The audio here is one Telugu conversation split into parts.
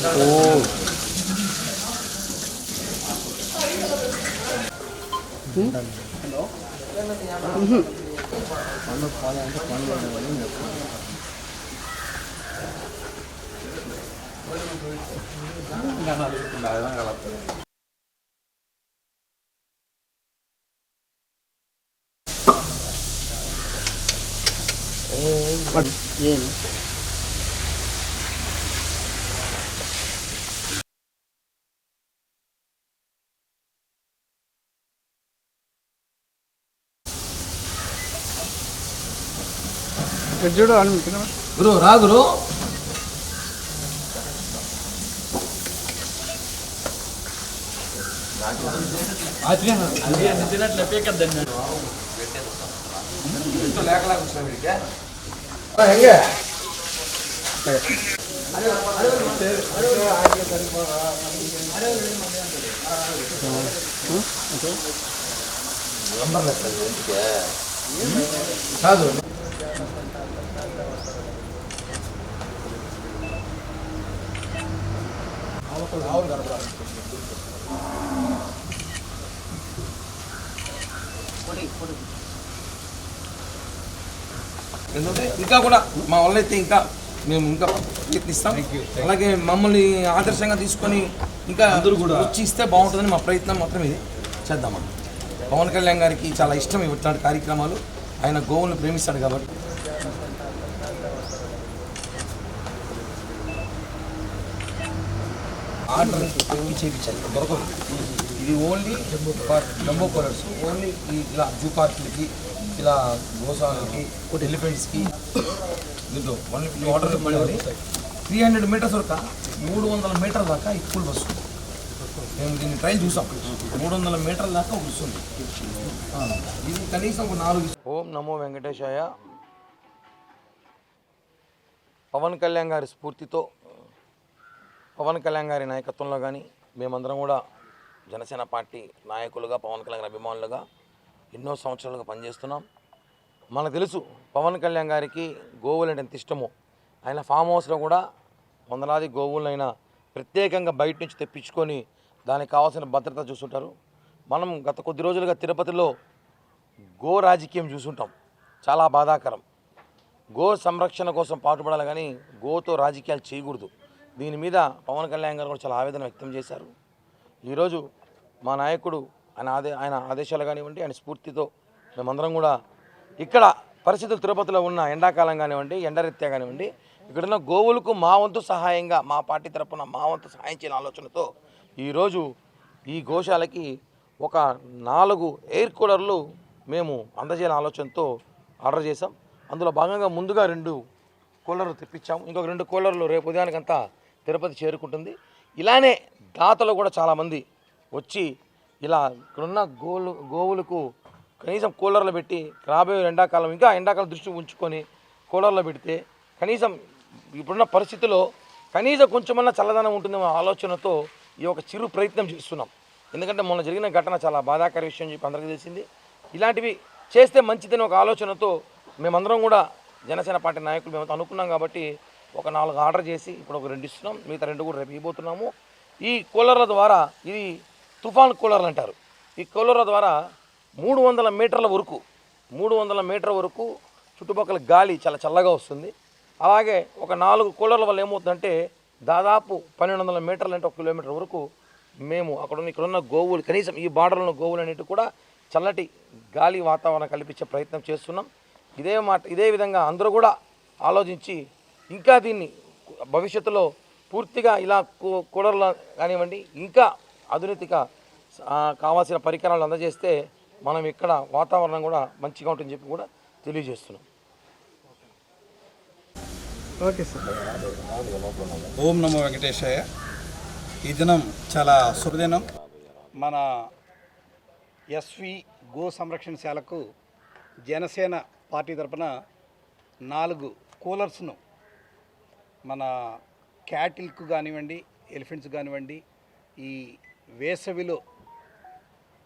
ఓ ಏನು ఇక్కడ చూడు అని కింద గురు రా గురు ಹೆಂಗೆ కాదు ఎందుకంటే ఇంకా కూడా మా అయితే ఇంకా మేము ఇంకా ప్రయత్నిస్తాం. అలాగే మమ్మల్ని ఆదర్శంగా తీసుకొని ఇంకా అందరూ కూడా వచ్చి ఇస్తే బాగుంటుందని మా ప్రయత్నం మాత్రం ఇది చేద్దామా పవన్ కళ్యాణ్ గారికి చాలా ఇష్టం ఇట్లాంటి కార్యక్రమాలు. ఆయన గోవులను ప్రేమిస్తాడు కాబట్టి. ఆర్డర్ చేయించాలి దొరకదు ఇది only for jumbo colours. Only ఈ ఇలా జూ పార్కులకి ఇలా గోసాలకి ఎలిఫెంట్స్కి దీంట్లో one order three hundred metres వరకు మూడు వందల మీటర్ల దాకా ఈ బస్సు మేము దీన్ని ట్రైల్ చూసాం. మూడు వందల మీటర్ల దాకా వస్తుంది. ఆ, ఇది కనీసం ఒక నాలుగు ఓం నమో వెంకటేశాయ. పవన్ కళ్యాణ్ గారి స్ఫూర్తితో పవన్ కళ్యాణ్ గారి నాయకత్వంలో కానీ మేమందరం కూడా జనసేన పార్టీ నాయకులుగా పవన్ కళ్యాణ్ అభిమానులుగా ఎన్నో సంవత్సరాలుగా పనిచేస్తున్నాం. మనకు తెలుసు పవన్ కళ్యాణ్ గారికి గోవులు అంటే ఎంత ఇష్టమో. ఆయన ఫామ్ హౌస్లో కూడా వందలాది గోవులైనా ప్రత్యేకంగా బయట నుంచి తెప్పించుకొని దానికి కావాల్సిన భద్రత చూస్తుంటారు. మనం గత కొద్ది రోజులుగా తిరుపతిలో గో రాజకీయం చూసుంటాం చాలా బాధాకరం. గో సంరక్షణ కోసం పాటుపడాలి కానీ గోతో రాజకీయాలు చేయకూడదు. దీని మీద పవన్ కళ్యాణ్ గారు కూడా చాలా ఆవేదన వ్యక్తం చేశారు. ఈరోజు మా నాయకుడు ఆయన ఆదే ఆయన ఆదేశాలు కానివ్వండి ఆయన స్ఫూర్తితో మేమందరం కూడా ఇక్కడ పరిస్థితులు తిరుపతిలో ఉన్న ఎండాకాలం కానివ్వండి ఎండరీత్యా కానివ్వండి ఇక్కడున్న గోవులకు మా వంతు సహాయంగా మా పార్టీ తరపున మా వంతు సహాయం చేయని ఆలోచనతో ఈరోజు ఈ గోశాలకి ఒక నాలుగు ఎయిర్ కూలర్లు మేము అందజేయాలని ఆలోచనతో ఆర్డర్ చేసాం అందులో భాగంగా ముందుగా రెండు కూలర్లు తెప్పించాము. ఇంకొక రెండు కూలర్లు రేపు ఉదయానికంతా తిరుపతి చేరుకుంటుంది. ఇలానే దాతలు కూడా చాలామంది వచ్చి ఇలా ఇక్కడున్న గోలు గోవులకు కనీసం కూలర్లు పెట్టి రాబోయే ఎండాకాలం ఇంకా ఎండాకాలం దృష్టి ఉంచుకొని కూలర్లో పెడితే కనీసం ఇప్పుడున్న పరిస్థితిలో కనీసం కొంచెమన్నా చల్లదనం ఉంటుందేమో ఆలోచనతో ఈ ఒక చిరు ప్రయత్నం చేస్తున్నాం. ఎందుకంటే మొన్న జరిగిన ఘటన చాలా బాధాకర విషయం చెప్పి అందరికీ తెలిసింది. ఇలాంటివి చేస్తే మంచిదని ఒక ఆలోచనతో మేమందరం కూడా జనసేన పార్టీ నాయకులు మేము అనుకున్నాం కాబట్టి ఒక నాలుగు ఆర్డర్ చేసి ఇప్పుడు ఒక రెండు ఇస్తున్నాం. మిగతా రెండు కూడా రేపు ఇవ్వబోతున్నాము. ఈ కూలర్ల ద్వారా ఇది తుఫాన్ కూలర్లు అంటారు. ఈ కూలర్ల ద్వారా మూడు వందల మీటర్ల వరకు మూడు వందల మీటర్ల వరకు చుట్టుపక్కల గాలి చాలా చల్లగా వస్తుంది. అలాగే ఒక నాలుగు కూలర్ల వల్ల ఏమవుతుందంటే దాదాపు పన్నెండు వందల మీటర్లు అంటే ఒక కిలోమీటర్ వరకు మేము అక్కడ ఇక్కడున్న ఇక్కడ ఉన్న గోవులు కనీసం ఈ బార్డర్లో ఉన్న గోవులు అనేవి కూడా చల్లటి గాలి వాతావరణం కల్పించే ప్రయత్నం చేస్తున్నాం. ఇదే మాట ఇదే విధంగా అందరూ కూడా ఆలోచించి ఇంకా దీన్ని భవిష్యత్తులో పూర్తిగా ఇలా కూ- కూలర్లు కానివ్వండి ఇంకా ఆధునిక ఆ, కావాల్సిన పరికరాలు అందజేస్తే మనం ఇక్కడ వాతావరణం కూడా మంచిగా ఉంటుందని చెప్పి కూడా తెలియజేస్తున్నాం. Okay sir. ఓం నమో వెంకటేశాయ. ఈ దినం చాలా శుభదినం. మన ఎస్వి గో సంరక్షణశాలకు జనసేన పార్టీ తరపున నాలుగు కూలర్స్ను మన క్యాటిల్కు కానివ్వండి ఎలిఫెంట్స్ కానివ్వండి ఈ వేసవిలో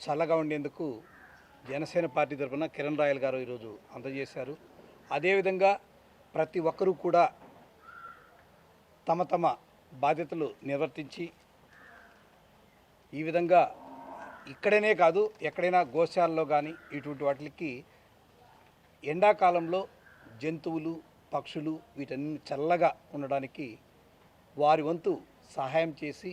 చల్లగా ఉండేందుకు జనసేన పార్టీ తరఫున కిరణ్ రాయల్ గారు ఈరోజు అందజేశారు. అదేవిధంగా ప్రతి ఒక్కరూ కూడా తమ తమ బాధ్యతలు నిర్వర్తించి ఈ విధంగా ఇక్కడనే కాదు ఎక్కడైనా గోశాలలో కానీ ఇటువంటి వాటికి ఎండాకాలంలో జంతువులు పక్షులు వీటన్ని చల్లగా ఉండడానికి వారి వంతు సహాయం చేసి